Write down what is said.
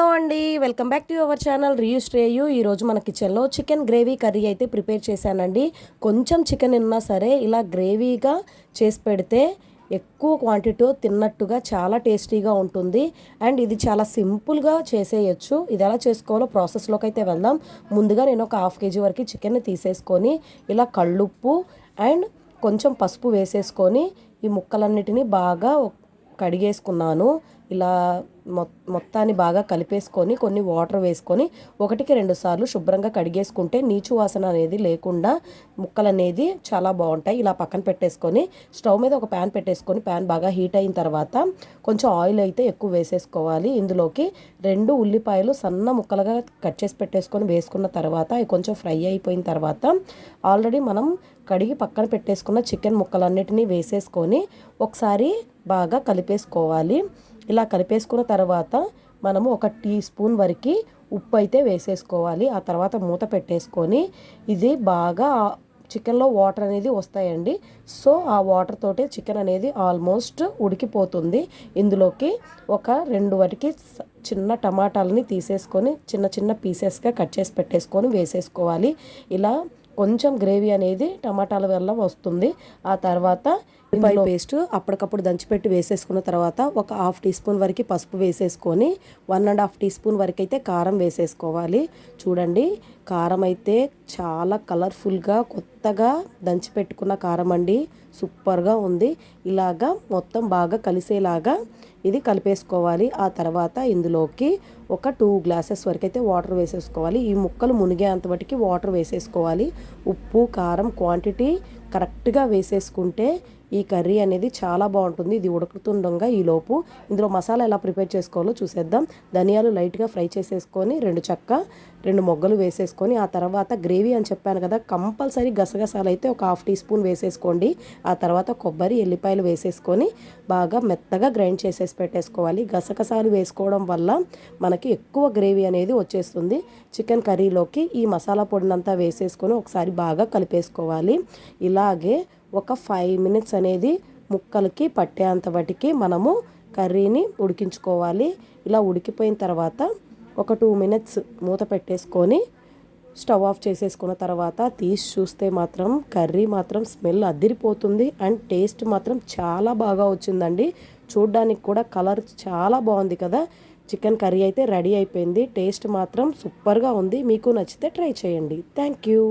Hello అండి welcome back to our channel reuse రేయు ఈరోజు మన కిచెన్లో చికెన్ గ్రేవీ కర్రీ అయితే ప్రిపేర్ చేశానండి. కొంచెం చికెన్ ఉన్నా సరే ఇలా గ్రేవీగా చేసి పెడితే ఎక్కువ క్వాంటిటీ తిన్నట్టుగా చాలా టేస్టీగా ఉంటుంది. అండ్ ఇది చాలా సింపుల్గా చేసేయచ్చు. ఇది ఎలా చేసుకోవాలో ప్రాసెస్లోకి అయితే వెళ్దాం. ముందుగా నేను ఒక హాఫ్ కేజీ వరకు చికెన్ తీసేసుకొని ఇలా కళ్ళుప్పు అండ్ కొంచెం పసుపు వేసేసుకొని ఈ ముక్కలన్నిటినీ బాగా కడిగేసుకున్నాను. ఇలా మొత్తాన్ని బాగా కలిపేసుకొని కొన్ని వాటర్ వేసుకొని ఒకటికి రెండు సార్లు శుభ్రంగా కడిగేసుకుంటే నీచు వాసన అనేది లేకుండా ముక్కలు అనేది చాలా బాగుంటాయి. ఇలా పక్కన పెట్టేసుకొని స్టవ్ మీద ఒక ప్యాన్ పెట్టేసుకొని ప్యాన్ బాగా హీట్ అయిన తర్వాత కొంచెం ఆయిల్ అయితే ఎక్కువ వేసేసుకోవాలి. ఇందులోకి రెండు ఉల్లిపాయలు సన్న ముక్కలుగా కట్ చేసి పెట్టేసుకొని వేసుకున్న తర్వాత అవి కొంచెం ఫ్రై అయిపోయిన తర్వాత ఆల్రెడీ మనం కడిగి పక్కన పెట్టేసుకున్న చికెన్ ముక్కలన్నిటినీ వేసేసుకొని ఒకసారి బాగా కలిపేసుకోవాలి. ఇలా కలిపేసుకున్న తర్వాత మనము ఒక టీ స్పూన్ వరకు ఉప్పు అయితే వేసేసుకోవాలి. ఆ తర్వాత మూత పెట్టేసుకొని ఇది బాగా చికెన్లో వాటర్ అనేది వస్తాయండి. సో ఆ వాటర్ తోటి చికెన్ అనేది ఆల్మోస్ట్ ఉడికిపోతుంది. ఇందులోకి ఒక రెండు వరకు చిన్న టమాటాలని తీసేసుకొని చిన్న చిన్న పీసెస్గా కట్ చేసి పెట్టేసుకొని వేసేసుకోవాలి. ఇలా కొంచెం గ్రేవీ అనేది టమాటాల వల్ల వస్తుంది. ఆ తర్వాత ఉల్లిపాయ పేస్ట్ అప్పటికప్పుడు దంచిపెట్టి వేసేసుకున్న తర్వాత ఒక హాఫ్ టీ స్పూన్ వరకు పసుపు వేసేసుకొని one and half teaspoon వరకు అయితే కారం వేసేసుకోవాలి. చూడండి కారం అయితే చాలా కలర్ఫుల్గా కొత్తగా దంచిపెట్టుకున్న కారం అండి. సూపర్గా ఉంది. ఇలాగా మొత్తం బాగా కలిసేలాగా ఇది కలిపేసుకోవాలి. ఆ తర్వాత ఇందులోకి ఒక టూ గ్లాసెస్ వరకు అయితే వాటర్ వేసేసుకోవాలి. ఈ ముక్కలు మునిగేంత వాటర్ వేసేసుకోవాలి. ఉప్పు కారం క్వాంటిటీ కరెక్ట్గా వేసేసుకుంటే ఈ కర్రీ అనేది చాలా బాగుంటుంది. ఇది ఉడుకుతుండగా ఈలోపు ఇందులో మసాలా ఎలా ప్రిపేర్ చేసుకోవాలో చూసేద్దాం. ధనియాలు లైట్గా ఫ్రై చేసేసుకొని రెండు చెక్క రెండు మొగ్గలు వేసేసుకొని ఆ తర్వాత గ్రేవీ అని చెప్పాను కదా కంపల్సరీ గసగసాలు అయితే ఒక హాఫ్ టీ స్పూన్ వేసేసుకోండి. ఆ తర్వాత కొబ్బరి ఎల్లిపాయలు వేసేసుకొని బాగా మెత్తగా గ్రైండ్ చేసేసి పెట్టేసుకోవాలి. గసగసాలు వేసుకోవడం వల్ల మనకి ఎక్కువ గ్రేవీ అనేది వచ్చేస్తుంది. చికెన్ కర్రీలోకి ఈ మసాలా పొడినంతా వేసేసుకొని ఒకసారి బాగా కలిపేసుకోవాలి. ఇలాగే ఒక ఫైవ్ మినిట్స్ అనేది ముక్కలకి పట్టేంత వాటికి మనము కర్రీని ఉడికించుకోవాలి. ఇలా ఉడికిపోయిన తర్వాత ఒక టూ మినిట్స్ మూత పెట్టేసుకొని స్టవ్ ఆఫ్ చేసేసుకున్న తర్వాత తీసి చూస్తే మాత్రం కర్రీ మాత్రం స్మెల్ అదిరిపోతుంది అండ్ టేస్ట్ మాత్రం చాలా బాగా వచ్చిందండి. చూడ్డానికి కూడా కలర్ చాలా బాగుంది కదా. చికెన్ కర్రీ అయితే రెడీ అయిపోయింది. టేస్ట్ మాత్రం సూపర్గా ఉంది. మీకు నచ్చితే ట్రై చేయండి. Thank you.